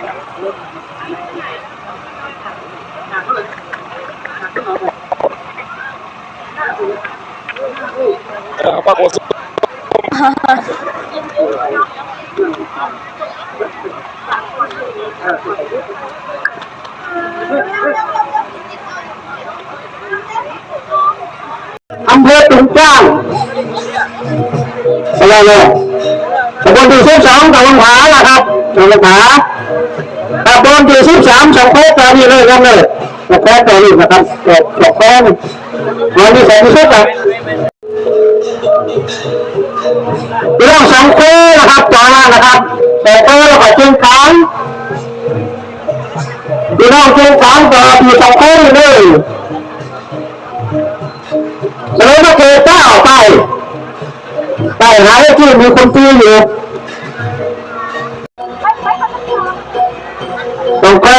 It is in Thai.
เออป้าโกสุอำเภอตุงจ้างอะไรเลยตำบลที่สิบสองตะวันผาล่ะครับ ตะวันผาตำบลที่สิบสามสองโคกตอนนี้เลยครับเลยสองโคกตอนนี้นะครับสองสองโคกตอนนี้สองโคกครับเรื่องสองโคกนะครับจอล่านะครับสองโคกแล้วก็เชียงคานพี่น้องเชียงคานต่อที่สองโคกเลยแล้วก็เจอเจ้าไปไปหาที่มีคนตีอยู่ ตรง